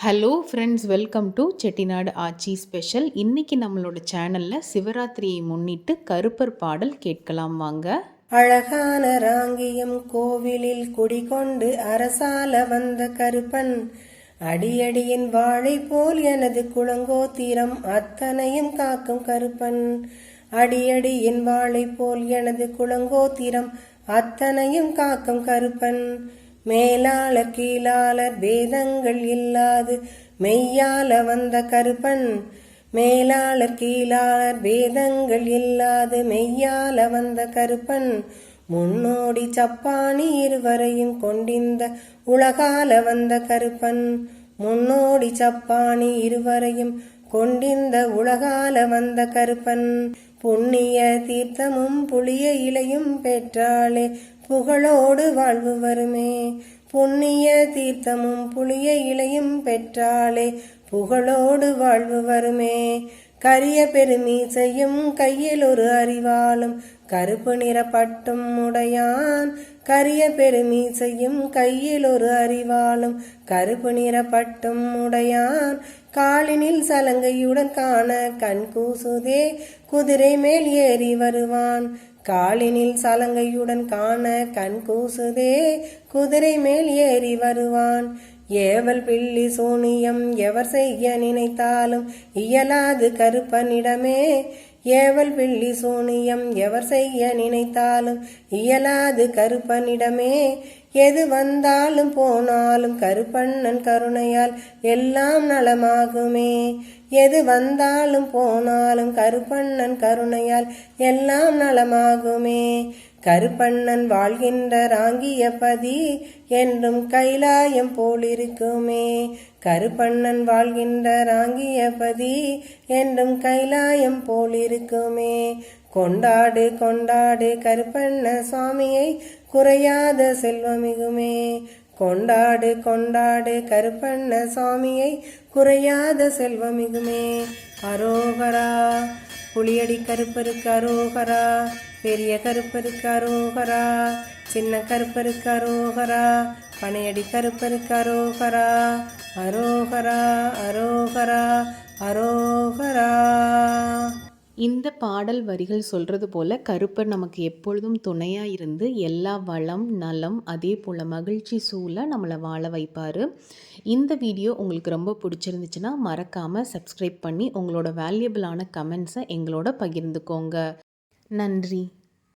Hello friends welcome to Chettinad Aachi special இன்றைக்கி நம்மளோட சேனலில் சிவராத்திரியை முன்னிட்டு கருப்பர் பாடல் கேட்கலாம் வாங்க. அழகான ராங்கியம் கோவிலில் குடிகொண்டு அரசால வந்த கருப்பன் அடியடியின் வாழை போல் எனது குளங்கோத்திரம் அத்தனையும் காக்கும் கருப்பன் அடியடியின் வாழை போல் எனது குளங்கோத்திரம் அத்தனையும் காக்கும் கருப்பன். மேலாளர் கீழாளர் வேதங்கள் இல்லாது மெய்யால வந்த கருப்பன். மேலாளர் கீழாளர் வேதங்கள் இல்லாது மெய்யால வந்த கருப்பன். முன்னோடி சப்பானி இருவரையும் கொண்டிந்த உலகால வந்த கருப்பன். முன்னோடி சப்பானி இருவரையும் கொண்டிந்த உலகால வந்த கருப்பன். புண்ணிய தீர்த்தமும் புளிய இலையும் பெற்றாளே புகழோடு வாழ்வு வருமே. புண்ணிய தீர்த்தமும் புளிய இலையும் பெற்றாளே புகழோடு வாழ்வு வருமே. கரிய பெருமீசையும் கையில் ஒரு அறிவாளும் கருப்பு நிறப்பட்டும் உடையான். கரிய பெருமீசையும் கையில் ஒரு அறிவாளும் கருப்பு நிறப்பட்டும் உடையான். காலினில் சலங்கையுடன் காண கண் கூசுதே குதிரை மேல் ஏறி வருவான். காலினில் சலங்கையுடன் காண கண் கூசுதே குதிரை மேல் ஏறி வருவான். ஏவல் பில்லி சூனியம் எவர் செய்ய நினைத்தாலும் இயலாது கருப்பனிடமே. ஏவல் பில்லி சூனியம் எவர் செய்ய நினைத்தாலும் இயலாது கருப்பனிடமே. எது வந்தாலும் போனாலும் கருப்பண்ணன் கருணையால் எல்லாம் நலமாகுமே. எது வந்தாலும் போனாலும் கருப்பண்ணன் கருணையால் எல்லாம் நலமாகுமே. கருப்பண்ணன் வாழ்கின்ற ராங்கிய பதி என்றும் கைலாயம் போலிருக்குமே. கருப்பண்ணன் வாழ்கின்ற ராங்கிய பதி என்றும் கைலாயம் போலிருக்குமே. கொண்டாடு கொண்டாடு கருப்பண்ண சுவாமியை குறையாத செல்வமிகுமே. கொண்டாடு கொண்டாடு கருப்பண்ண சுவாமியை. குறையாத செல்வமிகுமே அரோகரா. புளியடி கருப்பருக்கு அரோகரா. பெரிய கருப்பருக்கு அரோகரா. சின்ன கருப்பருக்கு அரோகரா. பனையடி கருப்பருக்கு அரோகரா. அரோகரா அரோகரா அரோகரா. இந்த பாடல் வரிகள் சொல்கிறது போல் கருப்பர் நமக்கு எப்பொழுதும் துணையாக இருந்து எல்லா வளம் நலம் அதே போல் மகிழ்ச்சி சூழ நம்மளை வாழ வைப்பார். இந்த வீடியோ உங்களுக்கு ரொம்ப பிடிச்சிருந்துச்சுன்னா மறக்காமல் சப்ஸ்கிரைப் பண்ணி உங்களோட வேல்யூபிளான கமெண்ட்ஸை எங்களோட பகிர்ந்துக்கோங்க. நன்றி.